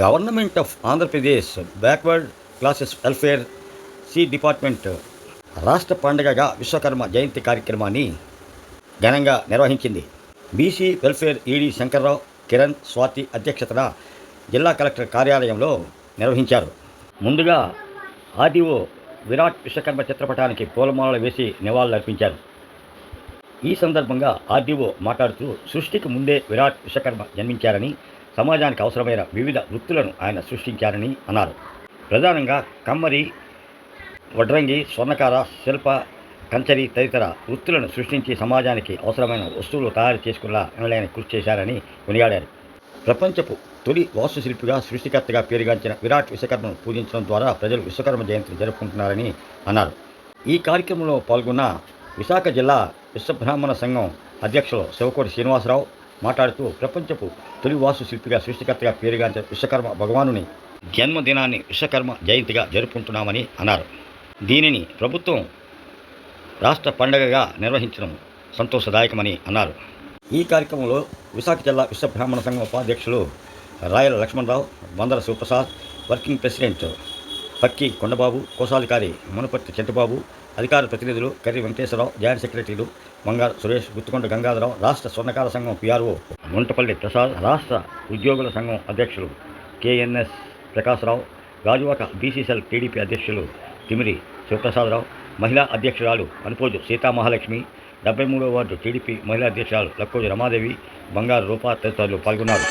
Government of Andhra Pradesh backward classes welfare C department రాష్ట్ర పండుగగా విశ్వకర్మ జయంతి కార్యక్రమాన్ని ఘనంగా నిర్వహించింది. BC welfare ED Shankarrao Kiran Swathi అధ్యక్షతన జిల్లా కలెక్టర్ కార్యాలయంలో నిర్వహించారు. ముందుగా ఆర్డీఓ విరాట్ విశ్వకర్మ చిత్రపటానికి పూలమాలలు వేసి నివాళులర్పించారు. ఈ సందర్భంగా ఆర్డీఓ మాట్లాడుతూ సృష్టికి ముందే విరాట్ విశ్వకర్మ జన్మించారని సమాజానికి అవసరమైన వివిధ వృత్తులను ఆయన సృష్టించారని అన్నారు. ప్రధానంగా కమ్మరి వడ్రంగి స్వర్ణకార శిల్ప కంచరి తదితర వృత్తులను సృష్టించి సమాజానికి అవసరమైన వస్తువులు తయారు చేసుకునేలా ఎనలేని కృషి చేశారని కొనియాడారు ప్రపంచపు తొలి వాస్తుశిల్పిగా సృష్టికర్తగా పేరుగాంచిన విరాట్ విశ్వకర్మను పూజించడం ద్వారా ప్రజలు విశ్వకర్మ జయంతిని జరుపుకుంటున్నారని అన్నారు. ఈ కార్యక్రమంలో పాల్గొన్న విశాఖ జిల్లా విశ్వబ్రాహ్మణ సంఘం అధ్యక్షులు శివకోటి శ్రీనివాసరావు మాట్లాడుతూ ప్రపంచపు తొలి వాసు శిల్పిగా సృష్టికర్తగా పేరుగాంచిన విశ్వకర్మ భగవానుని జన్మదినాన్ని విశ్వకర్మ జయంతిగా జరుపుకుంటున్నామని అన్నారు. దీనిని ప్రభుత్వం రాష్ట్ర పండగగా నిర్వహించడం సంతోషదాయకమని అన్నారు. ఈ కార్యక్రమంలో విశాఖ జిల్లా విశ్వ బ్రాహ్మణ సంఘం ఉపాధ్యక్షులు రాయల లక్ష్మణరావు బందర శివప్రసాద్ వర్కింగ్ ప్రెసిడెంట్ పక్కి కొండబాబు కోశాధికారి మునుపర్తి చెట్టుబాబు అధికార ప్రతినిధులు కర్రి వెంకటేశ్వరరావు జాయింట్ సెక్రటరీలు బంగారు సురేష్ గుత్తుకొండ గంగాధరరావు రాష్ట్ర స్వర్ణకార సంఘం పిఆర్ఓ ముంటపల్లి ప్రసాద్ రాష్ట్ర ఉద్యోగుల సంఘం అధ్యక్షులు KNS Prakashrao Gajuwaka BCCL TDP అధ్యక్షులు తిమిరి శివప్రసాదరావు మహిళా అధ్యక్షురాలు అనుపోజు సీతామహాలక్ష్మి డెబ్బై మూడవ వార్డు టీడీపీ మహిళా అధ్యక్షురాలు లక్కోజు రమాదేవి బంగారు రూపా తదితరులు పాల్గొన్నారు.